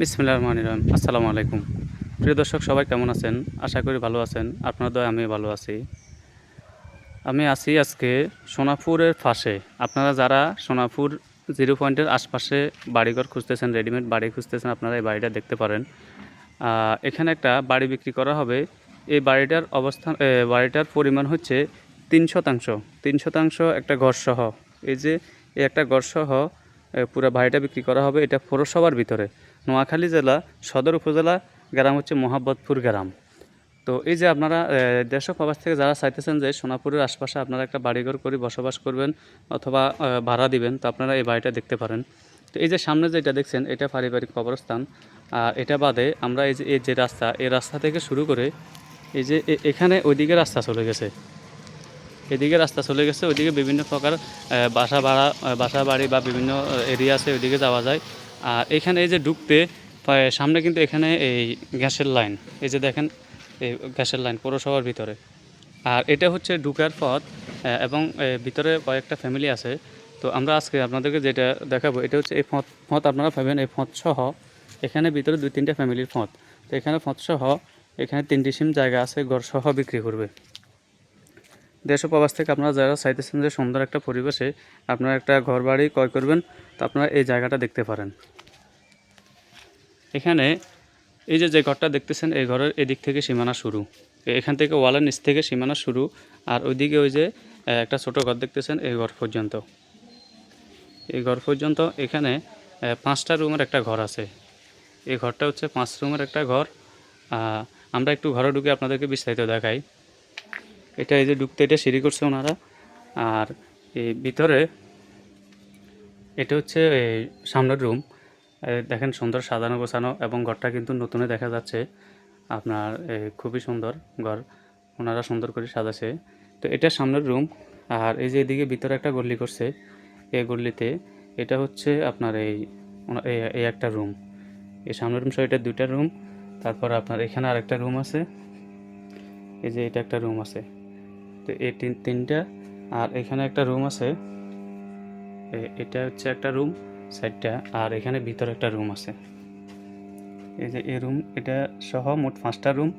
বিসমিল্লাহ রহমান রহিম। আসসালামু আলাইকুম। প্রিয় দর্শক, সবাই কেমন আছেন? আশা করি ভালো আছেন। আপনার দয় আমি ভালো আছি। আমি আছি আজকে সোনাপুরের পাশে। আপনারা যারা সোনাপুর জিরো পয়েন্টের আশপাশে বাড়িঘর খুঁজতেছেন, রেডিমেড বাড়ি খুঁজতেছেন, আপনারা এই বাড়িটা দেখতে পারেন। এখানে একটা বাড়ি বিক্রি করা হবে। এই বাড়িটার অবস্থান বাড়িটার পরিমাণ হচ্ছে তিন শতাংশ। তিন শতাংশ একটা ঘরসহ। এই যে, এই একটা ঘরসহ পুরো বাড়িটা বিক্রি করা হবে এটা পৌরসভার ভিতরে। নোয়াখালী জেলা সদর উপজেলা গ্রাম হচ্ছে মোহাম্মদপুর গ্রাম। তো এই যে আপনারা দেশ প্রবাস থেকে যারা চাইতেছেন যে সোনাপুরের আশপাশে আপনারা একটা বাড়িঘর করে বসবাস করবেন অথবা ভাড়া দিবেন, তো আপনারা এই বাড়িটা দেখতে পারেন। তো এই যে সামনে যেটা দেখছেন, এটা পারিবারিক কবরস্থান। আর এটা বাদে আমরা এই যে এই যে রাস্তা, এই রাস্তা থেকে শুরু করে এই যে এখানে ওইদিকে রাস্তা চলে গেছে। এদিকে রাস্তা চলে গেছে, ওইদিকে বিভিন্ন প্রকার বাসা ভাড়া বাসা বাড়ি বা বিভিন্ন এরিয়া আছে, ওইদিকে যাওয়া যায়। আর এখানে এই যে ঢুকতে সামনে কিন্তু এখানে এই গ্যাসের লাইন। এই যে দেখেন, এই গ্যাসের লাইন পৌরসভার ভিতরে। আর এটা হচ্ছে ঢুকার পথ এবং ভিতরে কয়েকটা ফ্যামিলি আছে। তো আমরা আজকে আপনাদেরকে যেটা দেখাবো, এটা হচ্ছে এই পথ পথ আপনারা পাবেন, এই পথ সহ এখানে ভিতরে দুই তিনটা ফ্যামিলির পথ। তো এখানে পথ সহ এখানে তিনটি সিম জায়গা আছে ঘর সহ বিক্রি করবে। দেশ প্রবাস থেকে আপনারা যারা চাইতেছেন যে সুন্দর একটা পরিবেশে আপনারা একটা ঘর বাড়ি ক্রয় করবেন, তো আপনারা এই জায়গাটা দেখতে পারেন। এখানে এই যে যে ঘরটা দেখতেছেন, এই ঘরের এদিক থেকে সীমানা শুরু। এখান থেকে ওয়ালের নিচ থেকে সীমানা শুরু, আর ওইদিকে ওই যে একটা ছোট ঘর দেখতেছেন, এই ঘর পর্যন্ত। এই ঘর পর্যন্ত এখানে পাঁচটা রুমের একটা ঘর আছে। এই ঘরটা হচ্ছে পাঁচ রুমের একটা ঘর। আমরা একটু ঘরে ঢুকে আপনাদেরকে বিস্তারিত দেখাই। এটা এই যে ঢুকতে এটা সিঁড়ি করছে ওনারা। আর এই ভিতরে এটা হচ্ছে সামনের রুম। দেখেন সুন্দর সাজানো গোছানো এবং ঘরটা কিন্তু নতুনে দেখা যাচ্ছে। আপনার খুবই সুন্দর ঘর। ওনারা সুন্দর করে সাজাছে। তো এটা সামনের রুম। আর এই যে এদিকে ভিতরে একটা গল্লি করছে। এই গল্লিতে এটা হচ্ছে আপনার এই- এই একটা রুম। এই সামনের রুম সহ এটা দুইটা রুম। তারপর আপনার এখানে আরেকটা রুম আছে। এই যে এটা একটা রুম আছে। তো এই তিন, তিনটা। আর এখানে একটা রুম আছে। এটা হচ্ছে একটা রুম সাইডটা আর এখানে ভিতরে একটা রুম আছে। এই যে এই রুম এটা সহ মোট পাঁচটা রুম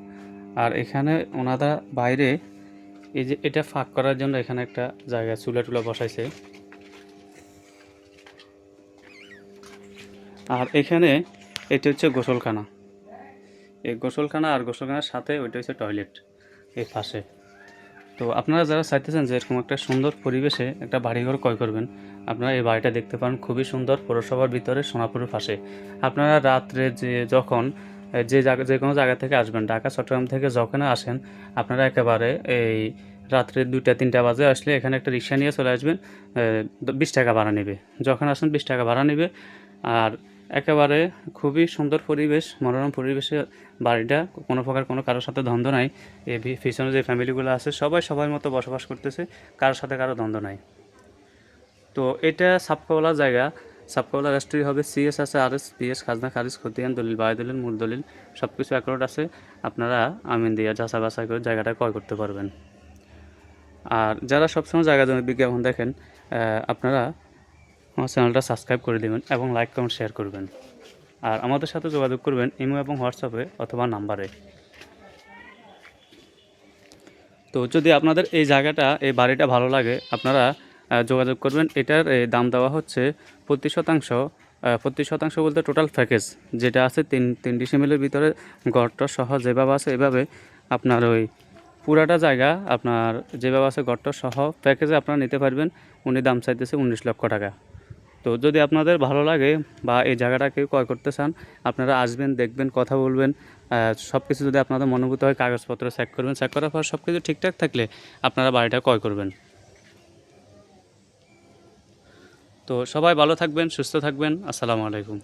আর এখানে ওনারা বাইরে, এই যে এটা ফাঁক করার জন্য এখানে একটা জায়গা, চুলা টুলা বসাইছে। আর এখানে এটা হচ্ছে গোসলখানা। এই গোসলখানা আর গোসলখানার সাথে ওইটা হচ্ছে টয়লেট এই পাশে। তো আপনারা যারা চাইতেছেন যে এরকম একটা সুন্দর পরিবেশে একটা বাড়িঘর ক্রয় করবেন, আপনারা এই বাড়িটা দেখতে পান খুবই সুন্দর পৌরসভার ভিতরে সোনাপুরের পাশে। আপনারা রাত্রে যে যখন যে জায়গা, যে কোনো জায়গা থেকে আসবেন, ঢাকা, চট্টগ্রাম থেকে যখন আসেন, আপনারা একেবারে এই রাত্রে দুইটা, তিনটা বাজে আসলে এখানে একটা রিক্সা নিয়ে চলে আসবেন বিশ টাকা ভাড়া নেবে। যখন আসেন বিশ টাকা ভাড়া নেবে, আর একেবারে খুবই সুন্দর পরিবেশ, মনোরম পরিবেশে বাড়িটা। কোনো প্রকার কোনো কারোর সাথে দ্বন্দ্ব নাই। এই পিছনে যে ফ্যামিলিগুলো আছে, সবাই সবার মতো বসবাস করতেছে, কারোর সাথে কারও দ্বন্দ্ব নাই। তো এটা সাপকাওয়ালা জায়গা। সাপকাওয়ালা রেস্টুরি হবে সিএস আছে আর এস পিএস খাজনা, খারিজ, খতিয়ান, দলিল বায়ু দলিল মূল দলিল সব কিছু অ্যাকোর্ড আছে। আপনারা আমিন দিয়া যাচা বাছাই করে জায়গাটা ক্রয় করতে পারবেন। আর যারা সবসময় জায়গা জমি বিজ্ঞাপন দেখেন আপনারা আমার চ্যানেলটা সাবস্ক্রাইব করে দেবেন এবং লাইক, কমেন্ট শেয়ার করবেন। আর আমাদের সাথে যোগাযোগ করবেন ইমো এবং হোয়াটসঅ্যাপে অথবা নাম্বারে। তো যদি আপনাদের এই জায়গাটা, এই বাড়িটা ভালো লাগে, আপনারা যোগাযোগ করবেন। এটার দাম দেওয়া হচ্ছে প্রতি শতাংশ। প্রতি শতাংশ বলতে টোটাল প্যাকেজ যেটা আছে তিন তিন ডিসেম্বরের ভিতরে। গড়টা সহ যেভাবে আছে এভাবে আপনার ওই পুরাটা জায়গা, আপনার যেভাবে আছে গড়টা সহ প্যাকেজে আপনারা নিতে পারবেন। উনি দাম চাইতেছে উনিশ লক্ষ টাকা। তো যদি আপনাদের ভালো লাগে বা এই জায়গাটাকে ক্রয় করতে চান, আপনারা আসবেন, দেখবেন, কথা বলবেন সব কিছু যদি আপনাদের মনোভূত হয়, কাগজপত্র চেক করবেন চেক করার পর সব কিছু ঠিকঠাক থাকলে আপনারা বাড়িটা ক্রয় করবেন। তো সবাই ভালো থাকবেন, সুস্থ থাকবেন, আসসালামু আলাইকুম।